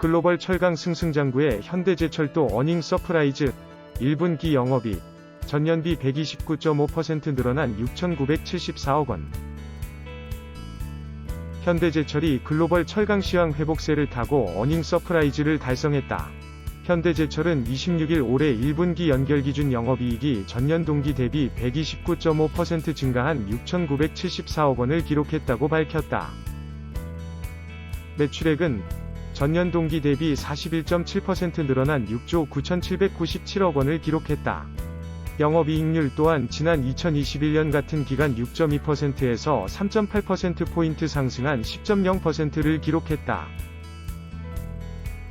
글로벌 철강 승승장구의 현대제철도 어닝 서프라이즈 1분기 영업이 전년비 129.5% 늘어난 6,974억 원. 현대제철이 글로벌 철강 시황 회복세를 타고 어닝 서프라이즈를 달성했다. 현대제철은 26일 올해 1분기 연결 기준 영업이익이 전년 동기 대비 129.5% 증가한 6,974억 원을 기록했다고 밝혔다. 매출액은 전년 동기 대비 41.7% 늘어난 6조 9,797억 원을 기록했다. 영업이익률 또한 지난 2021년 같은 기간 6.2%에서 3.8%포인트 상승한 10.0%를 기록했다.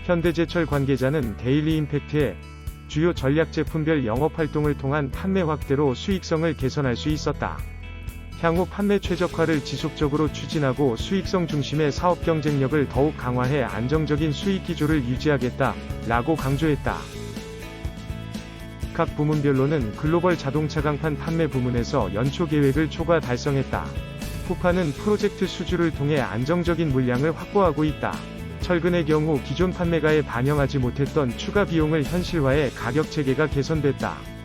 현대제철 관계자는 데일리 임팩트에 주요 전략 제품별 영업 활동을 통한 판매 확대로 수익성을 개선할 수 있었다. 향후 판매 최적화를 지속적으로 추진하고 수익성 중심의 사업 경쟁력을 더욱 강화해 안정적인 수익 기조를 유지하겠다. 라고 강조했다. 각 부문별로는 글로벌 자동차 강판 판매 부문에서 연초 계획을 초과 달성했다. 후파는 프로젝트 수주를 통해 안정적인 물량을 확보하고 있다. 철근의 경우 기존 판매가에 반영하지 못했던 추가 비용을 현실화해 가격 체계가 개선됐다.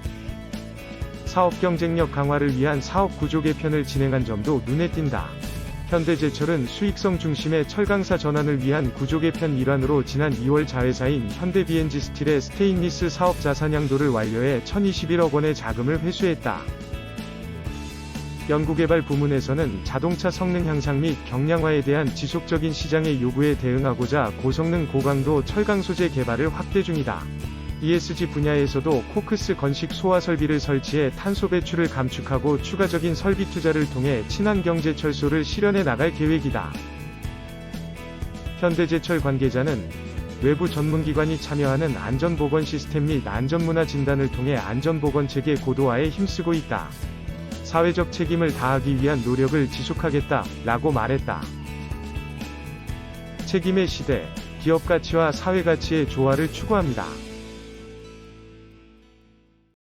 사업 경쟁력 강화를 위한 사업 구조 개편을 진행한 점도 눈에 띈다. 현대제철은 수익성 중심의 철강사 전환을 위한 구조 개편 일환으로 지난 2월 자회사인 현대비엔지 스틸의 스테인리스 사업 자산 양도를 완료해 1021억 원의 자금을 회수했다. 연구개발 부문에서는 자동차 성능 향상 및 경량화에 대한 지속적인 시장의 요구에 대응하고자 고성능 고강도 철강 소재 개발을 확대 중이다. ESG 분야에서도 코크스 건식 소화 설비를 설치해 탄소 배출을 감축하고 추가적인 설비 투자를 통해 친환경 제 철소를 실현해 나갈 계획이다. 현대제철 관계자는 외부 전문기관이 참여하는 안전보건 시스템 및 안전문화 진단을 통해 안전보건 체계 고도화에 힘쓰고 있다. 사회적 책임을 다하기 위한 노력을 지속하겠다. 라고 말했다. 책임의 시대, 기업 가치와 사회 가치의 조화를 추구합니다.